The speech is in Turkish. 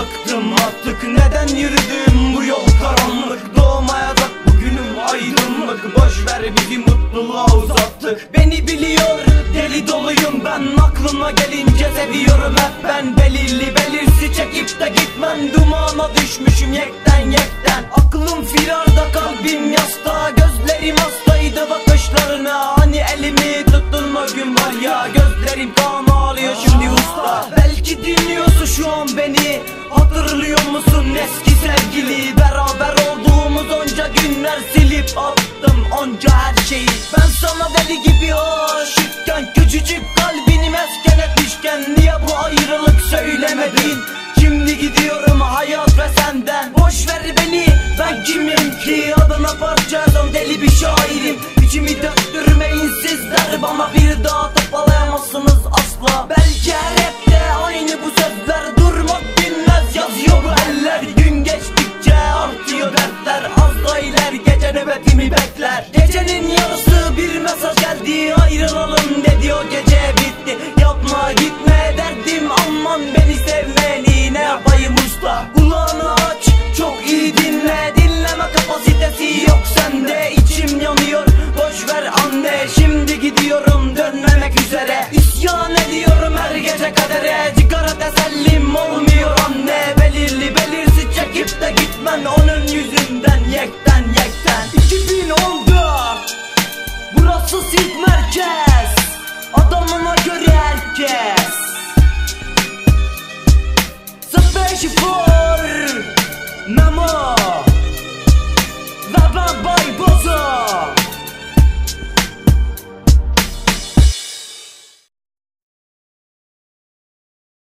bıktım. Artık neden yürüdüm bu yol karanlık? Doğmayacak bugünüm aydınlık. Boş ver bizi mutluluğa uzattık. Beni biliyor deli doluyum. Ben Aklıma gelince seviyorum hep. Ben Belirli belirsiz çekip de gitmem. Dumana düşmüşüm yekten yekten. Aklım firarda kalbim yasta. Gözlerim hastaydı bakışlarına. Hani elimi tuttun o gün var ya Gözlerim kan ağlıyor. Şimdi usta Belki dinliyorsun şu an beni. Hatırlıyor musun eski sevgili? Beraber olduğumuz onca günler silip attım onca her şeyi. Ben sana deli gibi aşıkken Küçücük kalbini mesken etmişken Niye bu ayrılık söylemedin? Şimdi gidiyorum hayat ve senden. Boş ver beni ben kimim ki? Adına parça deli bir şairim. İçimi döktürmeyin sizler Bana bir daha toparlayamazsınız asla. Belki Gecenin yarısı bir mesaj geldi Ayrılalım dedi o gece bitti. Yapma gitme derdim aman beni sevmeni Ne yapayım usta. Kulağını aç çok iyi dinle. Dinleme kapasitesi yok sende içim yanıyor. Boş ver anne şimdi gidiyorum dönmemek üzere. İsyan ediyorum her gece kadere. Cigara tesellim olmuyor anne. Belirli belirsiz çekip de gitmen Onun yüzünden. Yekten yekten. 2014 Politik merkez Adamına göre herkes. Sıfır şifor Memo. Ve ben Bay Bozor